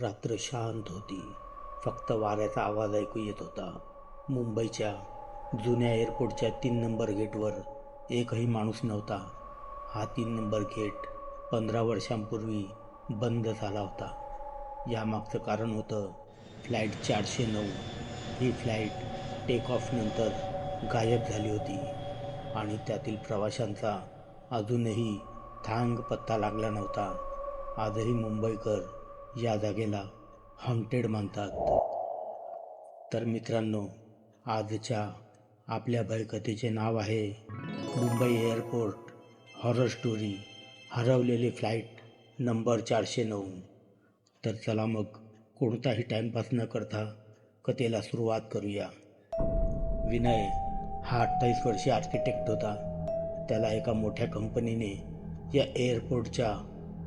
रात्र शांत होती. फक्त वाऱ्याचा आवाज ऐकू येत होता. मुंबईच्या जुन्या एअरपोर्टच्या तीन नंबर गेटवर एकही माणूस नव्हता. हा तीन नंबर गेट पंधरा वर्षांपूर्वी बंद झाला होता. यामागचं कारण होतं फ्लाईट चारशे नऊ. ही फ्लाईट टेक ऑफनंतर गायब झाली होती आणि त्यातील प्रवाशांचा अजूनही थांग पत्ता लागला नव्हता. आजही मुंबईकर या जागेला हॉन्टेड मानतात. तर मित्रांनो आजच्या आपल्या भयकथेचे नाव आहे मुंबई एअरपोर्ट हॉरर स्टोरी हरवलेली फ्लाईट नंबर चारशे नऊ. तर चला मग कोणताही टाईमपास न करता कथेला सुरुवात करूया. विनय हा अठ्ठावीस वर्षीय आर्किटेक्ट होता. त्याला एका मोठ्या कंपनीने या एअरपोर्टच्या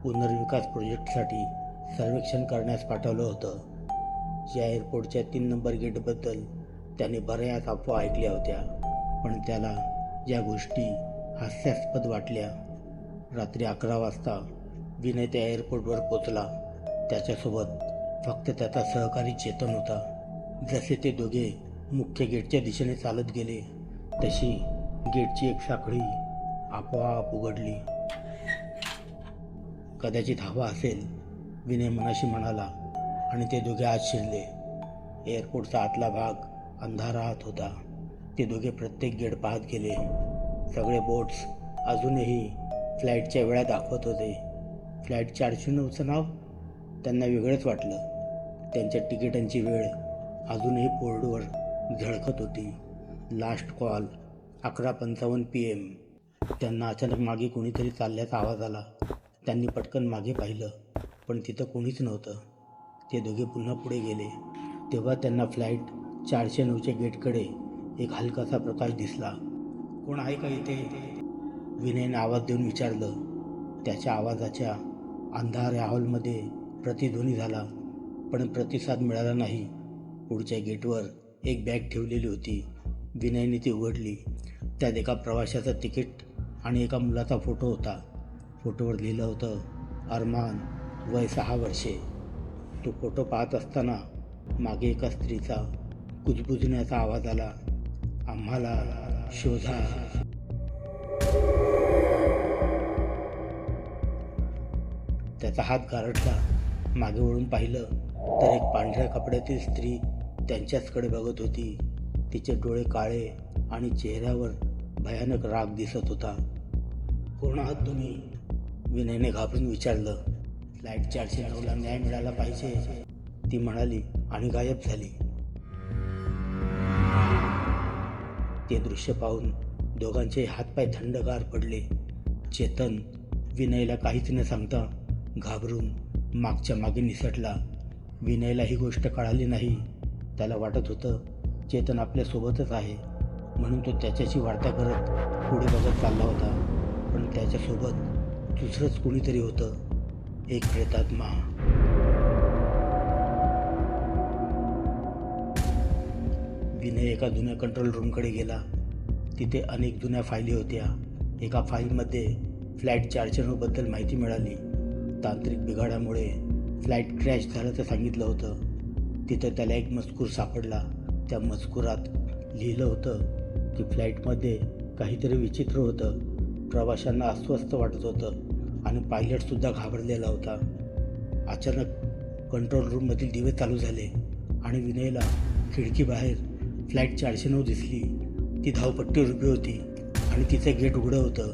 पुनर्विकास प्रोजेक्टसाठी सर्वेक्षण करण्यास पाठवलं होतं. या एअरपोर्टच्या तीन नंबर गेटबद्दल त्याने बऱ्याच अफवा ऐकल्या होत्या. पण त्याला या गोष्टी हास्यास्पद वाटल्या रात्री अकरा वाजता विनय त्या एअरपोर्टवर पोचला. त्याच्यासोबत फक्त त्याचा सहकारी चेतन होता. जसे ते दोघे मुख्य गेटच्या दिशेने चालत गेले तशी गेटची एक साखळी आपोआप उघडली. कदाचित हवा असेल विनय मनाशी म्हणाला आणि ते दोघे आत शिरले. एअरपोर्टचा आतला भाग अंधारात होता. ते दोघे प्रत्येक गेट पाहत गेले. सगळे बोट्स अजूनही फ्लाईटच्या वेळा दाखवत होते. फ्लाईट चारशे नऊचं नाव? त्यांना वेगळंच वाटलं. त्यांच्या तिकिटांची वेळ अजूनही बोर्डवर झळकत होती. लास्ट कॉल अकरा पंचावन्न पी एम. त्यांना अचानक मागे कोणीतरी चालल्याचा आवाज आला. त्यांनी पटकन मागे पाहिलं. पण तिथं कोणीच नव्हतं. ते दोघे पुन्हा पुढे गेले. तेव्हा त्यांना फ्लाईट चारशे नऊच्या गेटकडे एक हलकासा प्रकाश दिसला. कोण आहे का इथे? विनयने आवाज देऊन विचारलं. त्याच्या आवाजाच्या अंधार या हॉलमध्ये प्रतिध्वनी झाला पण प्रतिसाद मिळाला नाही. पुढच्या गेटवर एक बॅग ठेवलेली होती. विनयने ती उघडली. त्यात एका प्रवाशाचं तिकीट आणि एका मुलाचा फोटो होता. फोटोवर लिहिलं होतं अरमान वय सहा वर्षे. तो फोटो पाहत असताना मागे एका स्त्रीचा कुजबुजण्याचा आवाज आला. आम्हाला शोधा. त्याचा हात गारटला मागे वळून पाहिलं तर एक पांढऱ्या कपड्यातील स्त्री त्यांच्याचकडे बघत होती. तिचे डोळे काळे आणि चेहऱ्यावर भयानक राग दिसत होता. कोण आहात तुम्ही? विनयने घाबरून विचारलं. लाइट चारशे नऊला न्याय मिळाला पाहिजे. ती म्हणाली आणि गायब झाली. ते दृश्य पाहून दोघांचे हातपाय थंडगार पडले. चेतन विनयला काहीच न सांगता घाबरून मागच्या मागे निसटला. विनयला ही गोष्ट कळाली नाही. त्याला वाटत होतं चेतन आपल्यासोबतच आहे. म्हणून तो त्याच्याशी वार्ता करत पुढे बघत चालला होता. पण त्याच्यासोबत दुसरंच कोणीतरी होतं. एक प्रेतात्मा. विनय एका जुन्या कंट्रोल रूमकडे गेला. तिथे अनेक जुन्या फायली होत्या. एका फाईलमध्ये फ्लाईट चारशे नऊबद्दल माहिती मिळाली. तांत्रिक बिघाडामुळे फ्लाईट क्रॅश झाल्याचं सांगितलं होतं. तिथं त्याला एक मजकूर सापडला. त्या मजकुरात लिहिलं होतं की फ्लाईटमध्ये काहीतरी विचित्र होतं. प्रवाशांना अस्वस्थ वाटत होतं. आणि पायलटसुद्धा घाबरलेला होता. अचानक कंट्रोल रूममधील दिवे चालू झाले आणि विनयला खिडकीबाहेर फ्लाईट चारशे नऊ दिसली. ती धावपट्टीवर उभी होती आणि तिचं गेट उघडं होतं.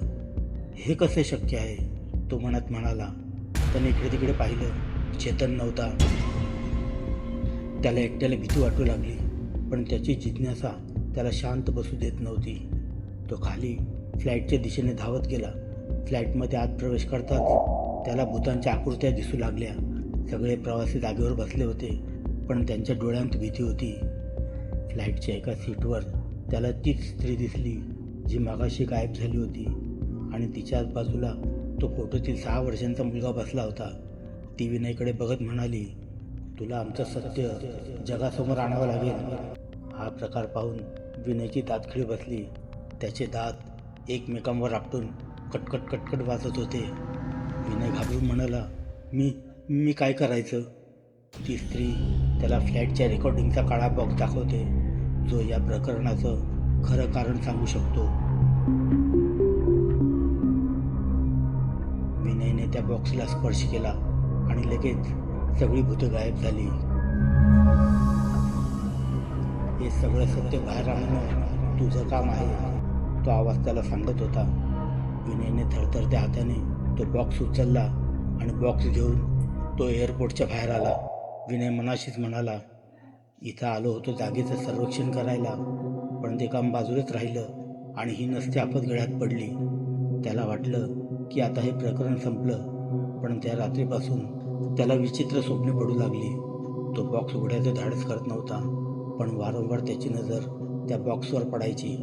हे कसे शक्य आहे? तो मनात म्हणाला. त्याने इकडे तिकडे पाहिलं. चेतन नव्हता. त्याला एकट्याला भीती वाटू लागली पण त्याची जिज्ञासा त्याला शांत बसू देत नव्हती. तो खाली फ्लाईटच्या दिशेने धावत गेला. फ्लाईटमध्ये आत प्रवेश करताच त्याला भूतांच्या आकृत्या दिसू लागल्या. सगळे प्रवासी जागेवर बसले होते पण त्यांच्या डोळ्यांत भीती होती. फ्लाईटच्या एका सीटवर त्याला तीच स्त्री दिसली जी मागाशी गायब झाली होती. आणि तिच्याच बाजूला तो फोटोतील सहा वर्षांचा मुलगा बसला होता. ती विनयकडे बघत म्हणाली तुला आमचं सत्य जगासमोर आणावं लागेल. हा प्रकार पाहून विनयची दातखिळी बसली. त्याचे दात एकमेकांवर आपटून कटकट कटकट वाजत होते. विनय घाबरून म्हणाला मी मी काय करायचं? ती स्त्री त्याला फ्लॅटच्या रेकॉर्डिंगचा काळा बॉक्स दाखवते जो या प्रकरणाचं खरं कारण सांगू शकतो. विनयने त्या बॉक्सला स्पर्श केला आणि लगेच सगळी भूतं गायब झाली. हे सगळं सत्य बाहेर आणणं तुझं काम आहे तो आवाज त्याला सांगत होता. विनयने थरथरत्या हाताने तो बॉक्स उचलला आणि बॉक्स घेऊन तो एअरपोर्टच्या बाहेर आला. विनय मनाशीच म्हणाला इथं आलो होतो जागेचं सर्वेक्षण करायला पण ते काम बाजूलाच राहिलं आणि ही नसते आपतगळ्यात पडली. त्याला वाटलं की आता हे प्रकरण संपलं पण त्या रात्रीपासून त्याला विचित्र स्वप्ने पडू लागली. तो बॉक्स उघड्याचं धाडस करत नव्हता पण वारंवार त्याची नजर त्या बॉक्सवर पडायची.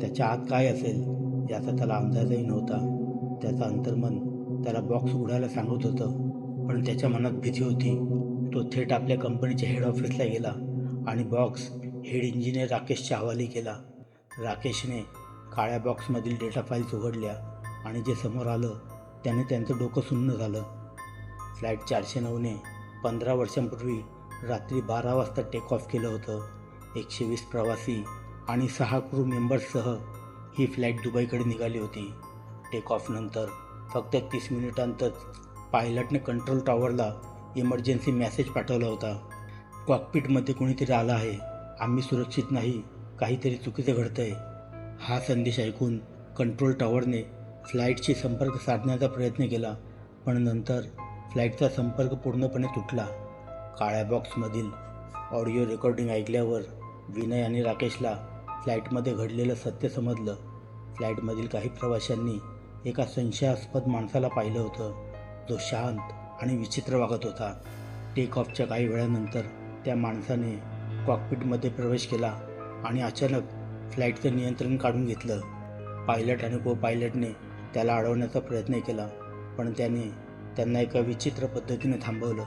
त्याच्या आत काय असेल याचा त्याला अंदाजही नव्हता. त्याचं अंतर्मन त्याला बॉक्स उघडायला सांगत होतं. पण त्याच्या मनात भीती होती. तो थेट आपल्या कंपनीच्या हेड ऑफिसला गेला आणि बॉक्स हेड इंजिनियर राकेशच्या हवाली केला. राकेशने काळ्या बॉक्समधील डेटा फाईल्स उघडल्या आणि जे समोर आलं त्याने त्यांचं डोकं सुन्न झालं. फ्लाईट चारशे नऊने पंधरा वर्षांपूर्वी रात्री बारा वाजता टेक ऑफ केलं होतं. एकशे वीस प्रवासी आणि सहा क्रू मेंबर्ससह ही फ्लाईट दुबईकडे निघाली होती. टेक ऑफनंतर फक्त तीस मिनिटांतच पायलटने कंट्रोल टॉवरला इमर्जन्सी मेसेज पाठवला होता. कॉकपिटमध्ये कोणीतरी आला आहे. आम्ही सुरक्षित नाही. काहीतरी चुकीचं घडतं आहे हा संदेश ऐकून कंट्रोल टॉवरने फ्लाईटशी संपर्क साधण्याचा प्रयत्न केला पण नंतर फ्लाईटचा संपर्क पूर्णपणे तुटला. काळ्या बॉक्समधील ऑडिओ रेकॉर्डिंग ऐकल्यावर विनय आणि राकेशला फ्लाईटमध्ये घडलेलं सत्य समजलं. फ्लाईटमधील काही प्रवाशांनी एका संशयास्पद माणसाला पाहिलं होतं. जो शांत आणि विचित्र वागत होता. टेक ऑफच्या काही वेळानंतर त्या माणसाने कॉकपिटमध्ये प्रवेश केला आणि अचानक फ्लाईटचं नियंत्रण काढून घेतलं. पायलट आणि को पायलटने त्याला अडवण्याचा प्रयत्न केला पण त्याने त्यांना एका विचित्र पद्धतीने थांबवलं.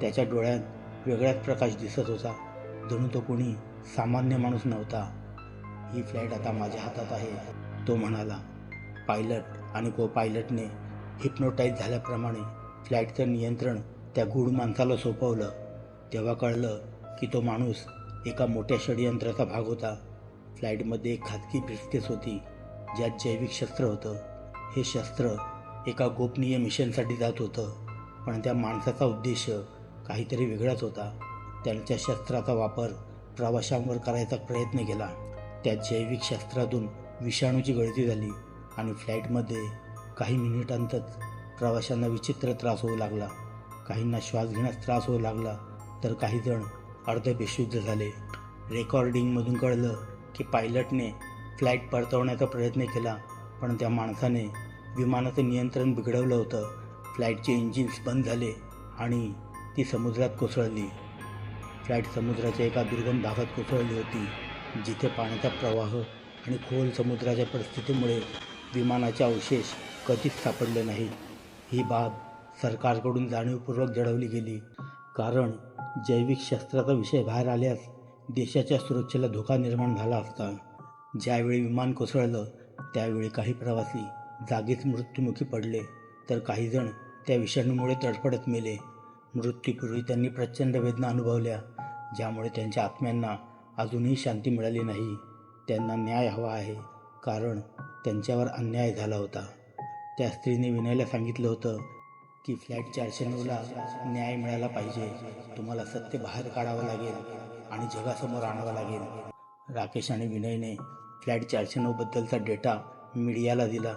त्याच्या डोळ्यात वेगळाच प्रकाश दिसत होता. जणू तो कोणी सामान्य माणूस नव्हता. ही फ्लाईट आता माझ्या हातात आहे. तो म्हणाला पायलट आणि को पायलटने हिप्नोटाईज झाल्याप्रमाणे फ्लाईटचं नियंत्रण त्या गूढ माणसाला सोपवलं. तेव्हा कळलं की तो माणूस एका मोठ्या षडयंत्राचा भाग होता. फ्लाईटमध्ये एक खाजगी ब्रिस्केस होती ज्यात जैविक शस्त्र होतं. हे शस्त्र एका गोपनीय मिशनसाठी जात होतं पण त्या माणसाचा उद्देश काहीतरी वेगळाच होता. त्यांच्या शस्त्राचा वापर प्रवाशांवर करायचा प्रयत्न केला. त्या जैविक शस्त्रातून विषाणूची गळती झाली आणि फ्लाईटमध्ये काही मिनिटांतच प्रवाशांना विचित्र त्रास होऊ लागला. काहींना श्वास घेण्यास त्रास होऊ लागला तर काही जण अर्धबेशुद्ध झाले. रेकॉर्डिंगमधून कळलं की पायलटने फ्लाईट परतवण्याचा प्रयत्न केला पण त्या माणसाने विमानाचं नियंत्रण बिघडवलं होतं. फ्लाईटचे इंजिन्स बंद झाले आणि ती समुद्रात कोसळली. फ्लाईट समुद्राच्या एका दुर्गम भागात कोसळली होती जिथे पाण्याचा प्रवाह आणि खोल समुद्राच्या परिस्थितीमुळे विमानाचे अवशेष कधीच सापडले नाही. ही बाब सरकारकडून जाणीवपूर्वक जडवली गेली. कारण जैविक शस्त्राचा विषय बाहेर आल्यास देशाच्या सुरक्षेला धोका निर्माण झाला असता. ज्यावेळी विमान कोसळलं त्यावेळी काही प्रवासी जागीच मृत्युमुखी पडले तर काही जण त्या विषाणूमुळे तडफडत मेले. मृत्यूपूर्वी त्यांनी प्रचंड वेदना अनुभवल्या ज्यामुळे त्यांच्या आत्म्यांना अजूनही शांती मिळाली नाही. त्यांना न्याय हवा आहे कारण त्यांच्यावर अन्याय झाला होता. त्या स्त्रीने विनयला सांगितलं होतं की फ्लॅट चारशे नऊला न्याय मिळाला पाहिजे. तुम्हाला सत्य बाहेर काढावं लागेल आणि जगासमोर आणावं लागेल. राकेश आणि विनयने फ्लॅट चारशे नऊबद्दलचा डेटा मीडियाला दिला.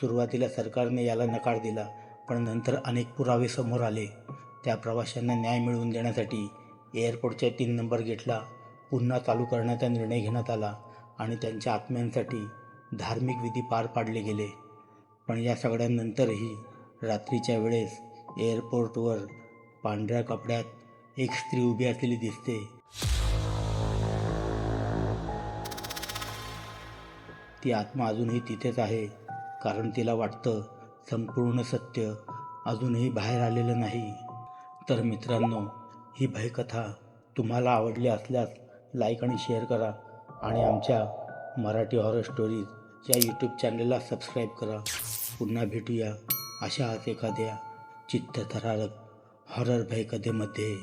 सुरुवातीला सरकारने याला नकार दिला पण नंतर अनेक पुरावे समोर आले. त्या प्रवाशांना न्याय मिळवून देण्यासाठी एअरपोर्टच्या तीन नंबर गेटला पुन्हा चालू करण्याचा निर्णय घेण्यात आला. आणि त्यांच्या आत्म्यांसाठी धार्मिक विधी पार पाडले गेले. पण या सगळ्यांनंतरही रात्रीच्या वेळेस एअरपोर्टवर पांढऱ्या कपड्यात एक स्त्री उभी असलेली दिसते. ती आत्मा अजूनही तिथेच आहे कारण तिला वाटतं संपूर्ण सत्य अजूनही बाहेर आलेलं नाही. तर मित्रांनो ही भयकथा तुम्हाला आवडली असल्यास लाईक आणि शेअर करा. आणि आमच्या मराठी हॉरर स्टोरीज या यूट्यूब चॅनलला सबस्क्राईब करा. पुन्हा भेटूया अशाच एखाद्या चित्तथरारक हॉरर भय कथेमध्ये